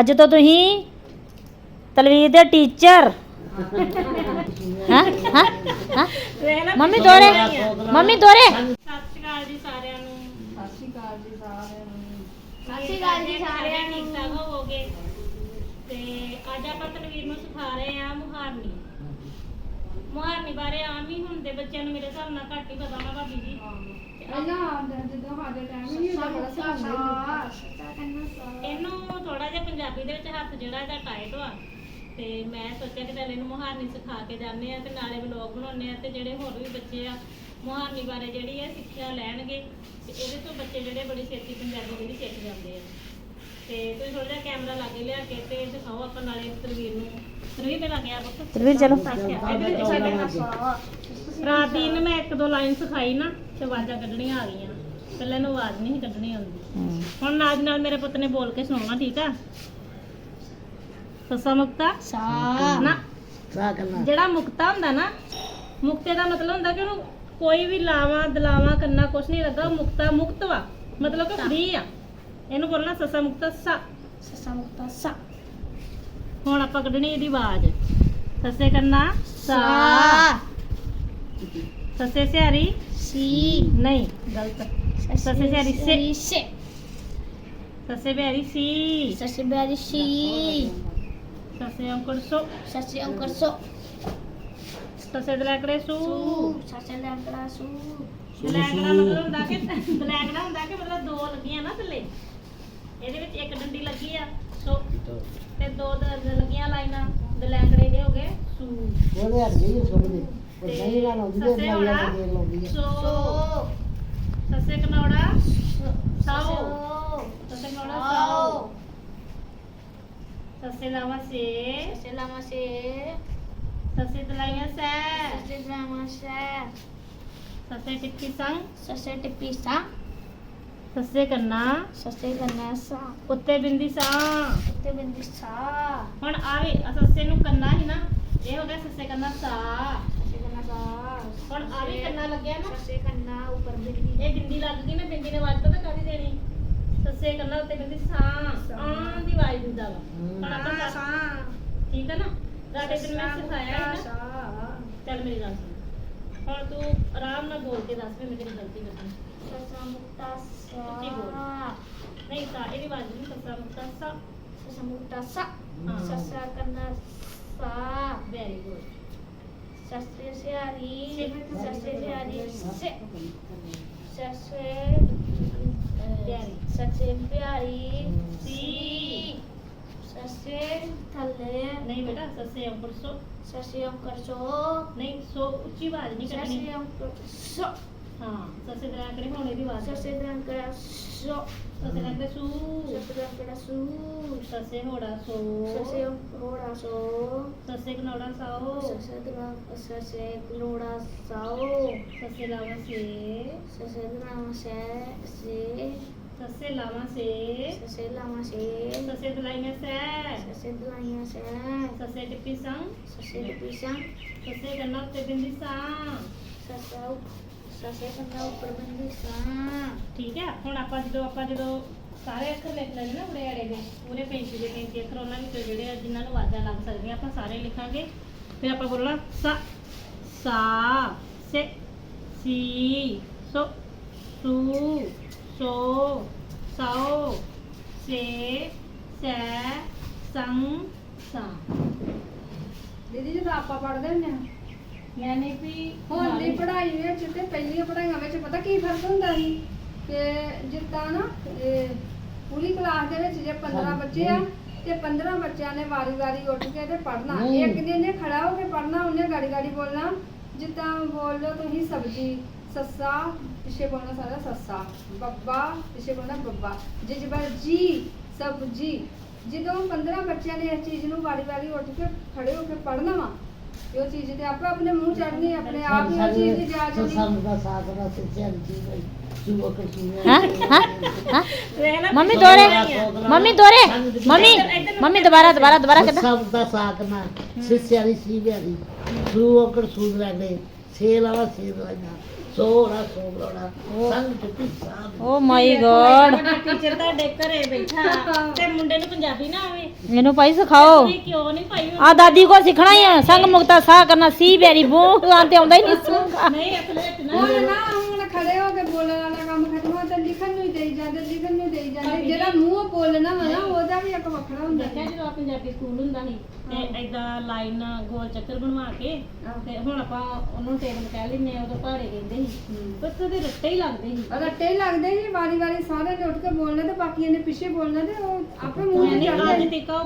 ਅੱਜ ਤੋਂ ਤੁਸੀਂ ਤਲਵੀਰ ਦੇ ਟੀਚਰ ਹਾਂ। ਹਾਂ ਮੰਮੀ ਦੋਰੇ ਮੰਮੀ ਦੋਰੇ ਸਤਿ ਸ਼੍ਰੀ ਅਕਾਲ ਜੀ ਸਾਰਿਆਂ ਨੂੰ। ਸਤਿ ਸ਼੍ਰੀ ਅਕਾਲ ਜੀ ਸਾਰਿਆਂ ਨੂੰ। ਸਤਿ ਸ਼੍ਰੀ ਅਕਾਲ ਜੀ ਸਾਰਿਆਂ ਨੂੰ। ਠੀਕ ਠਾਕ ਹੋਵੋਗੇ ਤੇ ਅੱਜ ਆਪਾਂ ਤਨਵੀਰ ਨੂੰ ਸਿਖਾ ਰਹੇ ਆ ਮੁਹਾਰਨੀ। ਮੁਹਾਰਨੀ ਬਾਰੇ ਆਮ ਹੀ ਹੁਣ ਦੇ ਬੱਚਿਆਂ ਨੂੰ ਮੇਰੇ ਹਿਸਾਬ ਨਾਲ ਘੱਟ ਹੀ ਪਤਾ ਨਾ ਭਾਬੀ ਜੀ। ਪਹਿਲਾਂ ਆਉਂਦਾ ਜਦੋਂ ਸਾਡੇ ਟਾਈਮ ਨਹੀਂ ਹੁੰਦਾ ਬੜਾ ਸਿਖਾਉਂਦੇ ਇਹਨੂੰ ਥੋੜਾ ਜਿਹਾ ਪੰਜਾਬੀ ਦੇ ਵਿੱਚ ਹੱਥ ਜਿਹੜਾ ਇਹਦਾ ਟਾਈਟ ਵਾ। ਤੇ ਮੈਂ ਸੋਚਿਆ ਕਿ ਚੱਲ ਇਹਨੂੰ ਮੁਹਾਰਨੀ ਸਿਖਾ ਕੇ ਜਾਂਦੇ ਆ ਤੇ ਨਾਲੇ ਵਲੌਗ ਬਣਾਉਂਦੇ ਆ ਤੇ ਜਿਹੜੇ ਹੋਰ ਵੀ ਬੱਚੇ ਆ ਮੁਹਾਰਨੀ ਬਾਰੇ ਜਿਹੜੀ ਹੈ ਸਿੱਖਿਆ ਲੈਣਗੇ ਤੇ ਇਹਦੇ ਤੋਂ ਬੱਚੇ ਜਿਹੜੇ ਬੜੀ ਛੇਤੀ ਪੰਜਾਬੀ ਜਿਹੜੀ ਸਿੱਖ ਜਾਂਦੇ ਆ। ਤੇ ਤੁਸੀਂ ਥੋੜਾ ਜਿਹਾ ਕੈਮਰਾ ਲਾਗੇ ਲਿਆ ਕੇ ਤੇ ਦਿਖਾਓ ਆਪਾਂ ਨਾਲੇ ਤਨਵੀਰ ਨੂੰ। ਤਨਵੀਰ ਤੇ ਲੱਗ ਗਿਆ ਪੁੱਤ। ਤਲਵੀਰ ਚਲੋ। ਰਾਤ ਦੀ ਇਹਨੂੰ ਮੈਂ ਇੱਕ ਦੋ ਲਾਈਨ ਸਿਖਾਈ ਨਾ ਤੇ ਆਵਾਜ਼ਾਂ ਕੱਢਣੀਆਂ ਆ ਗਈਆਂ। ਪਹਿਲਾਂ ਇਹਨੂੰ ਆਵਾਜ਼ ਨਹੀਂ ਸੀ ਕੱਢਣੀ ਆਉਂਦੀ। ਹਮ, ਹੁਣ ਨਾਲ ਦੀ ਨਾਲ ਮੇਰੇ ਪੁੱਤ ਨੇ ਬੋਲ ਕੇ ਸੁਣਾਉਣਾ ਠੀਕ ਆ? ਸੱਸਾ ਮੁਕਤਾ? ਸਾ। ਨਾ। ਸਾ ਕਰਨਾ ਜਿਹੜਾ ਮੁਕਤਾ ਹੁੰਦਾ ਨਾ ਮੁਕਤੇ ਦਾ ਮਤਲਬ ਹੁੰਦਾ ਕਿ ਉਹਨੂੰ ਕੋਈ ਵੀ ਲਾਵਾ ਦਲਾਵਾ ਕਰਨਾ ਕੁਛ ਨਹੀਂ ਲੱਗਾ ਉਹ ਮੁਕਤਾ ਮੁਕਤ ਵਾ। ਮਤਲਬ ਕਿ ਫ੍ਰੀ ਆ। ਇਹਨੂੰ ਬੋਲਣਾ ਸੱਸਾ ਮੁਕਤਾ ਸਾ। ਸਾ ਮੁਕਤਾ ਸਾ। ਹੁਣ ਆਪਾਂ ਕੱਢਣੀ ਇਹਦੀ ਆਵਾਜ਼। ਸੱਸੇ ਕਰਨਾ ਸਾ। ਸੱਸੇ ਸਿਆਰੀ ਸੀ। ਨਹੀਂ। ਗਲਤ। ਸੱਸੇ ਸਿਆਰੀ ਸੇ। ਸੇ। ਸੱਸੇ ਬਿਹਾਰੀ ਸੀ। ਸਸੇ ਬਿਆਰੀ ਸੀ। ਸੱਸੇ ਅੰਕੜ ਸੋ। ਸਸੇ ਅੰਕਰ ਸੋ। ਸੱਸੇ ਦਲੈਕੜੇ ਸੂ। ਸਸੇ ਲੰਕੜਾ ਸੂ। ਬਲੈਕੜਾ ਮਤਲਬ ਹੁੰਦਾ ਕਿ ਬਲੈਕੜਾ ਹੁੰਦਾ ਕਿ ਮਤਲਬ ਦੋ ਲੱਗੀਆਂ ਨਾ ਥੱਲੇ। ਇਹਦੇ ਵਿੱਚ ਇੱਕ ਡੰਡੀ ਲੱਗੀ ਆ ਸੋ ਤੇ ਦੋ ਦ- ਲੱਗੀਆਂ ਲਾਈਨਾਂ ਬਲੈਕੜੇ ਦੇ ਹੋ ਗਏ ਸੂ ਉਹਦੇ ਹੱਥ ਜੀ ਸੁਣਦੇ ਉਹ ਨਹੀਂ ਨਾ ਲਾਉਂਦੀ ਤੇ ਸੱਸੇ ਮਾਈਆਂ ਹੋਣਾ ਦੇ ਲਾਉਂਦੀ ਹੈ ਸੋ ਸੱਸੇ ਕਨੌੜਾ ਸਾਓ। ਸੱਸੇ ਕਨੌੜਾ ਸਾਓ। ਸੱਸੇ ਲਾਵਾ ਸੇ ਸਸੇ ਲਾਮਾ ਸੇ ਸੱਸੇ ਦਲਾਈਆਂ ਸੈ। ਸਸੇ ਲਾਮਾ ਸੇ। ਸੱਸੇ ਟਿੱਕੀ ਸੰਗ। ਸਸੇ ਕੰਨਾ। ਸਸੇ ਕੰਨਾ ਸਾ। ਉੱਤੇ ਬਿੰਦੀ ਸਾਂ। ਉੱਤੇ ਬਿੰਦੀ ਸਾ। ਹੁਣ ਆਵੇ ਸੱਸੇ ਨੂੰ ਕੰਨਾ ਹੀ ਨਾ ਇਹ ਹੋ ਗਿਆ ਸੱਸੇ ਕੰਨਾ ਸਾ। ਸਸੇ ਕੰਨਾ ਸਾ। ਹੁਣ ਆ ਵੀ ਕੰਨਾ ਲੱਗਿਆ ਨਾ। ਸਸੇ ਕੰਨਾ ਉੱਪਰ ਬਿੰਦੀ। ਇਹ ਬਿੰਦੀ ਲੱਗ ਗਈ ਨਾ ਬਿੰਦੀ ਨੇ ਆਵਾਜ਼ ਪਤਾ ਕਾਦੀ ਦੇਣੀ? ਸੱਸੇ ਕੰਨਾ ਉੱਤੇ ਬਿੰਦੀ ਸਾਂ। ਆਂ ਦੀ ਆਵਾਜ਼ ਦਿੰਦਾ ਵਾ। ਹੁਣ ਆਪਾਂ ਸਾ। ਠੀਕ ਹੈ ਨਾ? ਰਾਤੇ ਦਿਨ ਮੈਂ ਸਿਖਾਇਆ ਹੈ ਨਾ। ਚੱਲ ਮੇਰੀ ਗੱਲ ਸੁਣ ਹੁਣ ਤੂੰ ਆਰਾਮ ਨਾਲ ਬੋਲ ਕੇ ਦੱਸ ਵੀ ਮੈਂ ਤੇਰੀ ਗਲਤੀ ਕਰਦੀ ਸਸਾ ਮੁਕਤਾ ਉੱਚੀ ਬੋਲ। ਸਾ ਨਹੀਂ ਸਾ ਇਹਦੀ ਆਵਾਜ਼ ਨਹੀਂ ਸੱਸਾ ਮੁਕਤਾ ਸਾ ਸਸਾ ਮੁਕਤਾ ਸਾ ਹਾਂ। ਸਸਾ ਕੰਨਾ ਸਾ ਵੈਰੀ ਗੁੱਡ ਸਸੇ ਸਿਆਰੀ ਸਿ- ਸਸੇ ਸਿਆਰੀ ਸੇ ਸਸੇ ਪਿਆਰੀ। ਸਸੇ ਪਿਆਰੀ ਸੀ ਸਸੇ ਥੱਲੇ ਨਹੀਂ ਬੇਟਾ ਸੱਸੇ ਸੋ। ਸਸੇ ਅੰਕਰ ਸੋ। ਨਹੀਂ ਸੋ ਉੱਚੀ ਆਵਾਜ਼ ਨਹੀਂ ਕੱਢਣੀ। ਸਸੇ ਅੰਕਰ ਸੋ। ਹਾਂ ਆਵਾਜ਼? ਸਸੇ ਅੰਕਰ ਸੋ। ਸੱਸੇ ਦਾ ਆਂਕੜੇ ਸੂ? ਸਸੇ ਅੰਕਰ ਸੂ? ਸੱਸੇ ਹੋੜਾ ਸੋ। ਸਸੇ ਅੰਕਰ ਸੋ। ਸੱਸੇ ਕਨੌੜਾ ਸਾਓ। ਸਸੇ ਦਰਾ ਸਸੇ ਲੋੜਾ ਸਾਓ। ਸੱਸੇ ਲਾਵਾ ਸੇ। ਸਸੇ ਦਰਾ ਸੇ ਸੇ। ਸੱਸੇ ਲਾਵਾ ਸੇ ਸਸੇ ਲਾਮਾ ਸੇ ਸੱਸੇ ਦਲਾਈਆਂ ਸੈ ਸਸੇ ਦਲਾਈਆਂ ਸੇ ਸੱਸੇ ਟਿੱਪੀ ਸੰਗ ਸਸੇ ਪਿਸਾ ਸੱਸੇ ਕੰਨਾ ਉੱਤੇ ਬਿੰਦੀ ਸਾਂ ਸਸਾ ਸਸੇ ਕੰਨਾ ਉੱਪਰ ਬੰਦੀ ਸਾ ਠੀਕ ਹੈ ਹੁਣ ਆਪਾਂ ਜਦੋਂ ਆਪਾਂ ਜਦੋਂ ਸਾਰੇ ਅੱਖਰ ਲਿਖ ਲੈਣੇ ਨਾ ਉੜੇ ਆੜੇ ਦੇ ਪੂਰੇ 35 ਦੇ 35 ਅੱਖਰ ਉਹਨਾਂ ਵਿੱਚੋਂ ਜਿਹੜੇ ਆ ਜਿਨ੍ਹਾਂ ਨੂੰ ਆਵਾਜ਼ਾਂ ਲੱਗ ਸਕਦੀਆਂ ਆਪਾਂ ਸਾਰੇ ਲਿਖਾਂਗੇ ਫਿਰ ਆਪਾਂ ਬੋਲਣਾ ਸਾ ਸਾ ਸੇ ਸੀ ਸੋ ਸੂ ਸੋ ਸਾਓ ਸੇ ਸੈ ਸੰਗ ਸਾ ਦੀਦੀ ਜਦੋਂ ਆਪਾਂ ਪੜ੍ਹਦੇ ਹੁੰਦੇ ਹਾਂ ਯਾਨੀ ਵੀ ਹੁਣ ਦੀ ਪੜ੍ਹਾਈ ਵਿੱਚ ਤੇ ਪਹਿਲੀਆਂ ਪੜ੍ਹਾਈਆਂ ਵਿੱਚ ਪਤਾ ਕੀ ਫ਼ਰਕ ਹੁੰਦਾ ਸੀ? ਕਿ ਜਿੱਦਾਂ ਨਾ ਇਹ ਪੂਰੀ ਕਲਾਸ ਦੇ ਵਿੱਚ ਜੇ 15 ਬੱਚੇ ਆ ਤੇ 15 ਬੱਚਿਆਂ ਨੇ ਵਾਰੀ-ਵਾਰੀ ਉੱਠ ਕੇ ਤੇ ਪੜ੍ਹਨਾ। ਇੱਕ ਦਿਨ ਨੇ ਖੜਾ ਹੋ ਕੇ ਪੜ੍ਹਨਾ ਉਹਨੇ ਗਾੜੀ-ਗਾੜੀ ਬੋਲਣਾ ਜਿੱਦਾਂ ਬੋਲ ਲਓ ਤੁਸੀਂ ਸਬਜੀ ਸੱਸਾ ਪਿੱਛੇ ਬੋਲਣਾ ਸਾਰਾ ਸੱਸਾ। ਬੱਬਾ ਪਿੱਛੇ ਬੋਲਣਾ ਬੱਬਾ। ਜਿਜਬਰ ਜੀ ਸਬਜੀ ਜਦੋਂ 15 ਬੱਚਿਆਂ ਨੇ ਇਸ ਚੀਜ਼ ਨੂੰ ਵਾਰੀ-ਵਾਰੀ ਉੱਠ ਕੇ ਖੜੇ ਹੋ ਕੇ ਪੜ੍ਹਨਾ ਵਾ ਉਹ ਚੀਜ਼ ਤੇ ਆਪੇ ਆਪਣੇ ਮੂੰਹ ਚੜਨੀ ਆਪਣੇ ਆਪ ਹੀ ਉਹ ਚੀਜ਼ ਦੀ ਜਾਚ ਹੋਣੀ ਸਾਨੂੰ ਦਾ ਸਾਥ ਦਾ ਸਿੱਧਿਆ ਜੀ ਬਈ ਜੂਆ ਕਰ ਹਾਂ ਹਾਂ ਹਾਂ। ਲੈ ਮੰਮੀ ਦੋਰੇ ਮੰਮੀ ਦੋਰੇ ਮੰਮੀ ਮੰਮੀ ਦੁਬਾਰਾ ਦੁਬਾਰਾ ਦੁਬਾਰਾ ਕਿਦਾਂ? ਸਭ ਦਾ ਸਾਥ ਨਾ ਸਿੱਧਿਆ ਦੀ ਸੀ ਬਿਆਰੀ ਸੂ ਅਕੜ ਸੂਦ ਲੱਗਦੇ ਸੇਲ ਵਾਲਾ ਸੇਲ ਵਾਲਾ ਸੋਹਣਾ ਸੋਹਣਾ ਸੰਗ ਤੇ ਸਾਹ ਓ ਮਾਈ ਗॉड ਟੀਚਰ ਤੁਹਾਡੇ ਘਰੇ ਬੈਠਾ। ਤੇ ਮੁੰਡੇ ਨੂੰ ਪੰਜਾਬੀ ਨਾ ਆਵੇ। ਇਹਨੂੰ ਭਾਈ ਸਿਖਾਓ। ਤੁਸੀਂ ਕਿਉਂ ਨਹੀਂ ਪਾਈ ਆ ਦਾਦੀ ਕੋਲ ਸਿੱਖਣਾ ਹੀ ਆ। ਸੰਗ ਮੁਕਤਾ ਸਾਹ ਕਰਨਾ ਸੀ ਬੈਰੀ ਬੋ ਆਂ ਤੇ ਆਉਂਦਾ ਹੀ ਨਹੀਂ ਨਹੀਂ ਅਸਲ ਵਿੱਚ ਨਾ ਹੁਣ ਨਾ ਹੁਣ ਖੜੇ ਹੋ ਕੇ ਬੋਲਣ ਵਾਲਾ ਕੰਮ ਖਤਮ ਹੋ ਤਾਂ ਲਿਖਣ ਨੂੰ ਹੀ ਦੇਈ ਜਾਂਦੇ ਲਿਖਣ ਨੂੰ ਦੇਈ ਜਾਂਦੇ। ਜਿਹੜਾ ਮੂੰਹ ਬੋਲਣਾ ਵਾ ਨਾ ਉਹਦਾ ਵੀ ਇੱਕ ਵੱਖਰਾ ਹੁੰਦਾ ਦੇਖਿਆ ਜਦੋਂ ਪੰਜਾਬੀ ਸਕੂਲ ਹੁੰਦਾ ਸੀ ਤੇ ਏਦਾਂ ਲਾਈਨ ਗੋਲ ਚੱਕਰ ਬਣਵਾ ਕੇ ਤੇ ਹੁਣ ਆਪਾਂ ਉਹਨੂੰ ਟੇਬਲ ਕਹਿ ਲੈਂਦੇ ਆ ਉਦੋਂ ਪਹਾੜੇ ਕਹਿੰਦੇ ਸੀ। ਪਰ ਕਦੇ ਰੱਟੇ ਹੀ ਲੱਗਦੇ ਸੀ। ਰੱਟੇ ਹੀ ਲੱਗਦੇ ਸੀ ਵਾਰੀ ਵਾਰੀ ਸਾਰਿਆਂ ਨੇ ਉੱਠ ਕੇ ਬੋਲਣਾ ਤੇ ਬਾਕੀਆਂ ਨੇ ਪਿੱਛੇ ਬੋਲਣਾ ਤੇ ਉਹ ਆਪੇ ਮੂੰਹ ਤੇ ਚੜ੍ਹਦਾ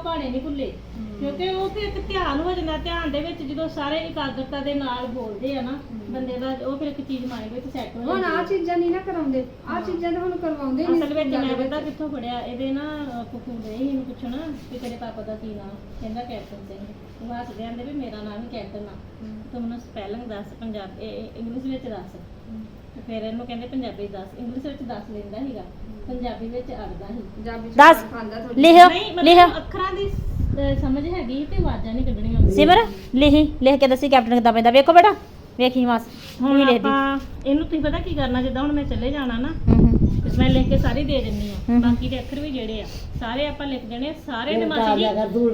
ਉਹ ਨਹੀਂ ਭੁੱਲੇ। ਕਿਉਂਕਿ ਉਹ ਫਿਰ ਇੱਕ ਧਿਆਨ ਹੋ ਜਾਂਦਾ ਧਿਆਨ ਦੇ ਵਿੱਚ ਜਦੋਂ ਸਾਰੇ ਇਕਾਗਰਤਾ ਦੇ ਨਾਲ ਬੋਲਦੇ ਆ ਨਾ ਬੰਦੇ ਦਾ ਉਹ ਫਿਰ ਇੱਕ ਚੀਜ਼ ਮਾਈਂਡ ਵਿੱਚ ਸੈੱਟ ਹੋ ਹੁਣ ਜਾਂਦੀ ਆ। ਚੀਜ਼ਾਂ ਨਹੀਂ ਨਾ ਕਰਾਉਂਦੇ ਆ ਚੀਜ਼ਾਂ ਤਾਂ ਹੁਣ ਕਰਵਾਉਂਦੇ ਹੀ ਅਸਲ ਵਿੱਚ ਮੈਂ ਪਤਾ ਕਿੱਥੋਂ ਪੜਿਆ ਇਹਦੇ ਨਾ ਕੁਕੂ ਦੇ ਹੀ ਇਹਨੂੰ ਪੁੱਛਣਾ ਕਿ ਤੇਰੇ ਪਾਪਾ ਦਾ ਕੀ ਨਾਮ ਕਹਿੰਦਾ ਕੈਪਟਨ ਸਿੰਘ। ਉਹ ਹੱਸਦੇ ਆਂਦੇ ਵੀ ਮੇਰਾ ਨਾਮ ਹੀ ਕੈਪਟਨ ਆ। ਤੂੰ ਮੈਨੂੰ ਸਪੈਲਿੰਗ ਦੱਸ ਪੰਜਾਬ ਇੰਗਲਿਸ਼ ਵਿੱਚ ਦੱਸ। ਤੇ ਫਿਰ ਇਹਨੂੰ ਕਹਿੰਦੇ ਪੰਜਾਬੀ ਦੱਸ ਇੰਗਲਿਸ਼ ਵਿੱਚ ਦੱਸ ਲੈਂਦਾ ਸੀਗਾ। ਪੰਜਾਬੀ ਵਿੱਚ ਅੜਦਾ ਸੀ। ਪੰਜਾਬੀ ਚ ਦੱਸ। ਖਾਂਦਾ ਥੋੜੀ ਲਿਖਿਓ ਨਹੀਂ ਲਿਖਿਓ ਮਤਲਬ ਅੱਖਰਾਂ ਦੀ ਅਹ, ਸਮਝ ਹੈਗੀ ਤੇ ਆਵਾਜ਼ਾਂ ਨਹੀਂ ਕੱਢਣੀਆਂ ਆਉਂਦੀਆਂ ਸਿਮਰ ਲਿਖੀ ਲਿਖ ਕੇ ਦੱਸੀ ਕੈਪਟਨ ਕਿੱਦਾਂ ਪੈਂਦਾ। ਵੇਖੋ ਬੇਟਾ ਵੇਖੀ ਮਾਸ ਹੁਣ ਹੁਣ ਲਿਖਦੀ। ਆਪਾਂ ਇਹਨੂੰ ਤੁਸੀਂ ਪਤਾ ਕੀ ਕਰਨਾ ਜਿੱਦਾਂ ਹੁਣ ਮੈਂ ਚੱਲੇ ਜਾਣਾ ਨਾ ਹੂੰ ਹੂੰ। ਤੇ ਮੈਂ ਲਿਖ ਕੇ ਸਾਰੀ ਦੇ ਦਿੰਨੀ ਆ। ਹਮ। ਬਾਕੀ ਦੇ ਅੱਖਰ ਵੀ ਜਿਹੜੇ ਆ ਸਾਰੇ ਆਪਾਂ ਲਿਖ ਦੇਣੇ ਆ, ਸਾਰੇ ਨੇ ਮਾਸੀ ਜੀ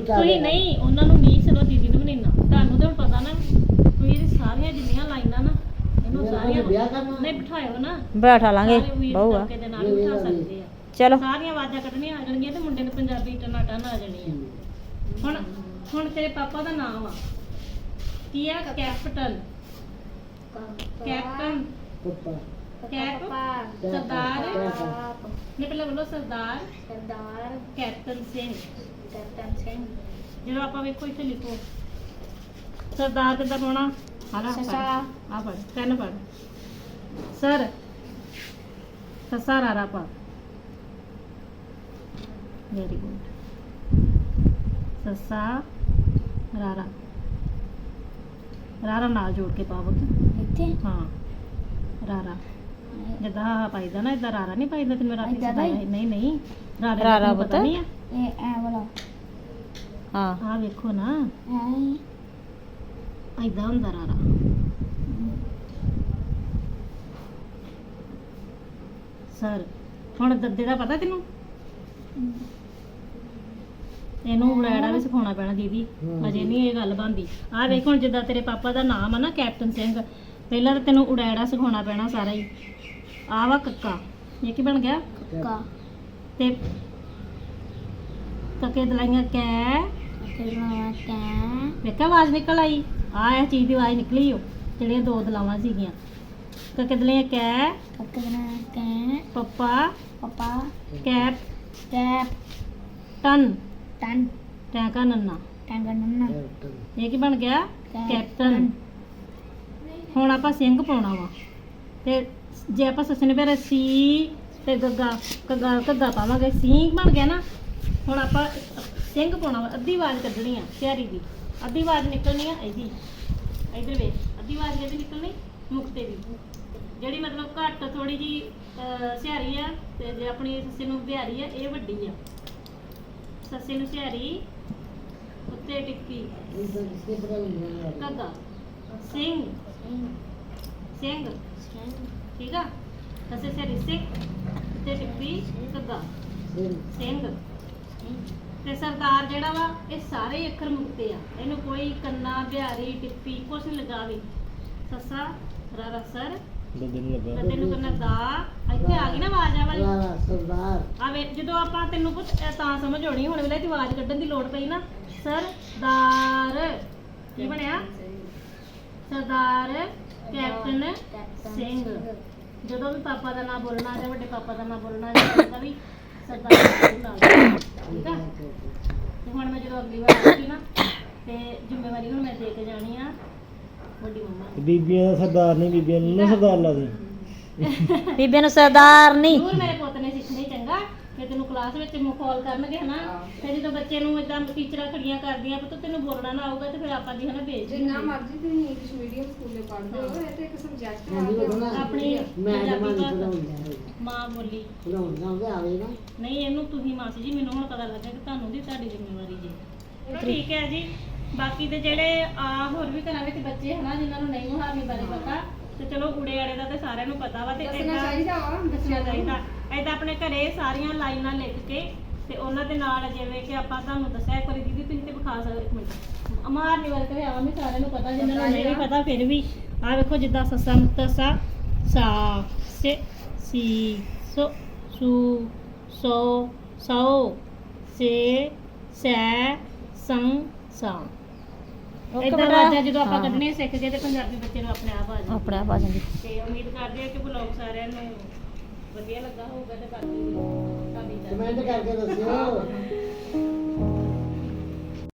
ਤੁਸੀਂ। ਨਹੀਂ ਉਹਨਾਂ ਨੂੰ ਨਹੀਂ ਚਲੋ ਦੀਦੀ ਨੂੰ ਵੀ ਨਹੀਂ ਨਾ। ਤੁਹਾਨੂੰ ਤਾਂ ਹੁਣ ਪਤਾ ਨਾ ਤੁਸੀਂ ਸਾਰੀਆਂ ਜਿੰਨੀਆਂ ਲਾਈਨਾਂ ਨਾ ਇਹਨੂੰ ਮੇਰਾ ਸਾਰੀਆਂ ਵਿਆਹ ਕਰਨਾ। ਨਹੀਂ ਬਿਠਾਇਓ ਨਾ। ਬੈਠਾ ਲਾਂਗੇ ਸਾਰੇ ਵੀਰ ਬਹੁਆ ਤਬਕੇ ਦੇ ਨਾਲ ਬਿਠਾ ਸਕਦੇ ਆ। ਚਲੋ। ਸਾਰੀਆਂ ਆਵਾਜ਼ਾਂ ਕੱਢਣੀਆਂ ਆ ਜਾਣਗੀਆਂ ਤੇ ਮੁੰਡੇ ਨੂੰ ਪੰਜਾਬੀ ਟਨਾ ਟਨ ਆ ਜਾਣੀ ਆ ਹੁਣ ਹੁਣ ਤੇਰੇ ਪਾਪਾ ਦਾ ਨਾਮ ਆ। ਕੀ ਆ? ਕੈਪਟਨ। ਕੈਪਟਨ। ਪਪਾ। ਕੈਪ ਸਰਦਾਰ। ਨੇ ਪਹਿਲਾਂ ਬੋਲੋ ਸਰਦਾਰ। ਸਰਦਾਰ। ਕੈਪਟਨ ਸਿੰਘ। ਕੈਪਟਨ ਸਿੰਘ। ਜਦੋਂ ਆਪਾਂ ਵੇਖੋ ਇੱਥੇ ਲਿਖੋ। ਸਰਦਾਰ ਕਿੱਦਾਂ ਪਾਉਣਾ? ਹਾਲਾ ਆ ਪੜ ਤਿੰਨ ਪੜ ਸਰ ਸਸਾ ਰਾਰਾ ਪਾ ਵੈਰੀ ਗੁੱਡ ਸਸਾ ਰਾਰਾ ਰਾਰਾ ਨਾਲ ਜੋੜ ਕੇ ਪਾਵੋ ਇੱਥੇ ਹਾਂ ਰਾਰਾ ਜਿੱਦਾਂ ਆਹ ਪਾਈਦਾ ਨਾ ਇਦਾਂ ਰਾਰਾ ਨਹੀਂ ਪਾਈਦਾ ਤੈਨੂੰ ਰਾਤੀ ਏਦਾਂ ਸੀ। ਨਹੀਂ ਨਹੀਂ ਰਾਰਾ ਰਾਰਾ ਤੈਨੂੰ ਪਤਾ ਪੁੱਤ? ਨਹੀਂ ਆ ਇਹ ਐ ਵਾਲਾ ਹਾਂ ਆਹ ਵੇਖੋ ਨਾ ਐ ਇਦਾਂ ਹੁੰਦਾ ਰਾਰਾ। ਸਰ ਹੁਣ ਦੱਦੇ ਦਾ ਪਤਾ ਤੈਨੂੰ? ਇਹਨੂੰ ਉੜਾੜਾ ਵੀ ਸਿਖਾਉਣਾ ਪੈਣਾ ਦੀਦੀ। ਅਜੇ ਨਹੀਂ ਇਹ ਗੱਲ ਬੰਦੀ ਆਹ ਵੇਖ ਹੁਣ ਜਿੱਦਾਂ ਤੇਰੇ ਪਾਪਾ ਦਾ ਨਾਮ ਆ ਨਾ ਕੈਪਟਨ ਸਿੰਘ। ਪਹਿਲਾਂ ਤਾਂ ਤੈਨੂੰ ਉੜਾੜਾ ਸਿਖਾਉਣਾ ਪੈਣਾ ਸਾਰਾ ਹੀ। ਆਹ ਵਾ ਕੱਕਾ। ਇਹ ਕੀ ਬਣ ਗਿਆ? ਕਾ ਤੇ ਕੱਕੇ ਦਲਾਈਆਂ ਕੈ। ਕਿਰਨਾ ਕਾ। ਵੇਖਿਆ ਆਵਾਜ਼ ਨਿਕਲ ਆਈ। ਆ ਇਹ ਚੀਜ਼ ਦੀ ਆਵਾਜ਼ ਨਿਕਲੀ ਓ ਜਿਹੜੀਆਂ ਦੋ ਦਲਾਵਾਂ ਸੀਗੀਆਂ। ਕੱਕੇ ਦਲਾਈਆਂ ਕੈ। ਕਾ ਪੱਪਾ। ਪਪਾ। ਕੈਪ। ਕੈਪ। ਟਨ। ਟਨ। ਟੈਂਕਾ ਨੰਨਾ। ਟੰਗਨਨਾ ਇਹ ਕੀ ਬਣ ਗਿਆ? ਕੈਪਟਨ। ਹੁਣ ਆਪਾਂ ਸਿੰਘ ਪਾਉਣਾ ਵਾ। ਤੇ ਜੇ ਆਪਾਂ ਸੱਸੇ ਨੇ ਫਿਰ ਸੀ ਤੇ ਗੱਗਾ ਗੱਗਾ ਗੱਗਾ ਪਾਵਾਂਗੇ। ਸਿੰਘ ਬਣ ਗਿਆ ਨਾ। ਹੁਣ ਆਪਾਂ ਸਿੰਘ ਪਾਉਣਾ ਵਾ। ਅੱਧੀ ਆਵਾਜ਼ ਕੱਢਣੀ ਆ। ਸਿਆਰੀ ਦੀ। ਅੱਧੀ ਆਵਾਜ਼ ਨਿਕਲਣੀ ਆ ਇਹਦੀ। ਇਧਰ ਵੇਖ ਅੱਧੀ ਆਵਾਜ਼ ਇਹਦੀ ਨਿਕਲਣੀ ਮੁਕਤੇ ਦੀ ਜਿਹੜੀ ਮਤਲਬ ਘੱਟ ਥੋੜੀ ਜੀ ਸਿਆਰੀ ਆ ਤੇ ਜੇ ਆਪਣੀ ਸੱਸੇ ਨੂੰ ਬਿਹਾਰੀ ਆ ਇਹ ਵੱਡੀ ਆ। ਸੱਸੇ ਨੂੰ ਸਿਆਰੀ ਉੱਤੇ ਟਿੱਕੀ। ਕੱਗਾ ਸਿੰਘ। ਸਿੰਘ। ਠੀਕ ਆ? ਤਸੇ ਸੇ ਸਿੰਘ। ਤੇ ਟਿੱਪੀ ਕੱਗਾ ਸਿੰਘ। ਤੇ ਸਰਦਾਰ ਜਿਹੜਾ ਵਾ ਇਹ ਸਾਰੇ ਹੀ ਅੱਖਰ ਮੁਕਤੇ ਆ। ਇਹਨੂੰ ਕੋਈ ਕੰਨਾ ਬਿਹਾਰੀ ਟਿੱਪੀ ਕੁਛ ਨਹੀਂ ਲਗਾਵੇ। ਸੱਸਾ ਰਾਰਾ ਸਰ। ਬੰਦੇ ਨੂੰ ਲੱਗਾ। ਤੇ ਦਾ। ਇੱਥੇ ਆ ਗਈ ਨਾ ਆਵਾਜ਼ ਆ ਵਾਲੀ। ਸਰਦਾਰ। ਆ ਵੇ ਜਦੋਂ ਆਪਾਂ ਤੈਨੂੰ ਇਹ ਤਾਂ ਸਮਝ ਆਉਣੀ ਹੁਣ ਵੇਲੇ ਦੀ ਆਵਾਜ਼ ਕੱਢਣ ਦੀ ਲੋੜ ਪਈ ਨਾ। ਸਰਦਾਰ। ਕੀ ਬਣਿਆ? ਸਰਦਾਰ ਕੈਪਟਨ ਸਿੰਘ। ਜਦੋਂ ਵੀ ਪਾਪਾ ਦਾ ਨਾਮ ਬੋਲਣਾ ਜਾਂ ਵੱਡੇ ਪਾਪਾ ਦਾ ਨਾਮ ਬੋਲਣਾ ਜਾਂ ਵੀ ਸਰਦਾਰ ਸਿੰਘ ਨਾਲ ਠੀਕ ਆ ਤੇ ਹੁਣ ਮੈਂ ਜਦੋਂ ਅਗਲੀ ਵਾਰ ਆਉਂਗੀ ਨਾ ਤੇ ਜ਼ਿੰਮੇਵਾਰੀ ਹੁਣ ਮੈਂ ਦੇ ਕੇ ਜਾਣੀ ਆ ਵੱਡੀ ਮੰਮਾ ਨੂੰ ਬੀਬੀਆਂ ਦਾ ਸਰਦਾਰ ਨਹੀਂ ਬੀਬੀਆਂ ਨੂੰ ਨਾ ਸਰਦਾਰ ਲਾ ਦੇ। ਬੀਬੀ ਨੂੰ ਸਰਦਾਰ ਨਹੀਂ। ਜ਼ਰੂਰ ਮੇਰੇ ਪੁੱਤ ਨੇ ਸਿੱਖਣੀ ਚੰਗਾ ਕਿ ਤੈਨੂੰ ਕਲਾਸ ਵਿੱਚ ਮਖੌਲ ਕਰਨਗੇ ਹਨਾ ਤੇ ਜਦੋਂ ਬੱਚੇ ਨੂੰ ਇਦਾਂ ਟੀਚਰਾਂ ਖੜੀਆਂ ਕਰਦੀਆਂ ਪੁੱਤ ਤੈਨੂੰ ਬੋਲਣਾ ਨਾ ਆਊਗਾ ਤੇ ਫਿਰ ਆਪਾਂ ਦੀ ਹਨਾ ਭੇਜ ਜਿੰਨਾ ਦਿੰਦੇ ਮਰਜ਼ੀ ਤੁਸੀਂ ਇੰਗਲਿਸ਼ ਮੀਡੀਅਮ ਸਕੂਲੇ ਪੜ੍ਹਦੇ ਹੋ। ਇਹ ਤੇ ਇੱਕ ਸਬਜੈਕਟ ਹੈ ਆਪਣੀ ਮੈਂ ਪੰਜਾਬੀ ਜਮਾਨੀ ਭਾਸ਼ਾ। ਪੜਾਉਂਦਾ ਮਾਂ ਬੋਲੀ। ਨਹੀਂ ਇਹਨੂੰ ਤੁਸੀਂ ਮਾਸੀ ਜੀ ਮੈਨੂੰ ਹੁਣ ਪਤਾ ਲੱਗਾ ਕਿ ਤੁਹਾਨੂੰ ਦੀ ਤੁਹਾਡੀ ਜ਼ਿੰਮੇਵਾਰੀ ਜੀ। ਚਲੋ ਠੀਕ ਹੈ ਜੀ। ਬਾਕੀ ਦੇ ਜਿਹੜੇ ਆ ਹੋਰ ਵੀ ਘਰਾਂ ਵਿੱਚ ਬੱਚੇ ਹਨਾ ਜਿਨ੍ਹਾਂ ਨੂੰ ਨਹੀਂ ਮੁਹਾਰਨੀ ਬਾਰੇ ਪਤਾ ਤੇ ਚਲੋ ਊੜੇ ਆੜੇ ਦਾ ਤੇ ਸਾਰਿਆਂ ਨੂੰ ਪਤਾ ਵਾ ਤੇ ਦੱਸਣਾ ਏਦਾਂ- ਚਾਹੀਦਾ ਵਾ ਦੱਸਣਾ ਚਾਹੀਦਾ। ਆਪਣੇ ਘਰੇ ਸਾਰੀਆਂ ਲਾਈਨਾਂ ਲਿਖ ਕੇ ਤੇ ਉਹਨਾਂ ਦੇ ਨਾਲ ਜਿਵੇਂ ਕਿ ਆਪਾਂ ਤੁਹਾਨੂੰ ਦੱਸਿਆ ਇੱਕ ਵਾਰੀ ਦੀਦੀ ਤੁਸੀਂ ਤੇ ਵਿਖਾ ਸਕਦੇ ਇੱਕ ਮਿੰਟ। ਅਮਾਰਨੀ ਵਾਲੇ ਤੇ ਆਵਾਂ ਵੀ ਸਾਰਿਆਂ ਨੂੰ ਪਤਾ ਜਿਨ੍ਹਾਂ ਨੂੰ ਨਹੀਂ ਪਤਾ ਫਿਰ ਵੀ। ਆ ਵੇਖੋ ਜਿੱਦਾਂ ਸੱਸਾ ਮੁਕਤਸਾ ਸਾ ਸੇ ਸੀ ਸੋ ਸੂ ਸੋ ਸੋ ਸੇ ਸੈ ਸੰ ਸਾ ਓਕੇ ਇਦਾਂ ਬੇਟਾ। ਆਵਾਜ਼ਾਂ ਜਦੋਂ ਆਪਾਂ ਹਾਂ। ਕੱਢਣੀਆਂ ਸਿੱਖ ਗਏ ਤੇ ਪੰਜਾਬੀ ਬੱਚੇ ਨੂੰ ਆਪਣੇ ਆਪ ਆ ਜਾਂਦੀ ਆਪਣੇ ਆਪ ਆ ਜਾਂਦੀ ਤੇ ਉਮੀਦ ਕਰਦੇ ਹਾਂ ਕਿ ਬਲੌਗ ਸਾਰਿਆਂ ਨੂੰ ਵਧੀਆ ਲੱਗਾ ਹੋਊਗਾ ਤੇ ਬਾਕੀ ਤੁਹਾਡੀ ਕਮੈਂਟ ਕਰਕੇ ਦੱਸਿਓ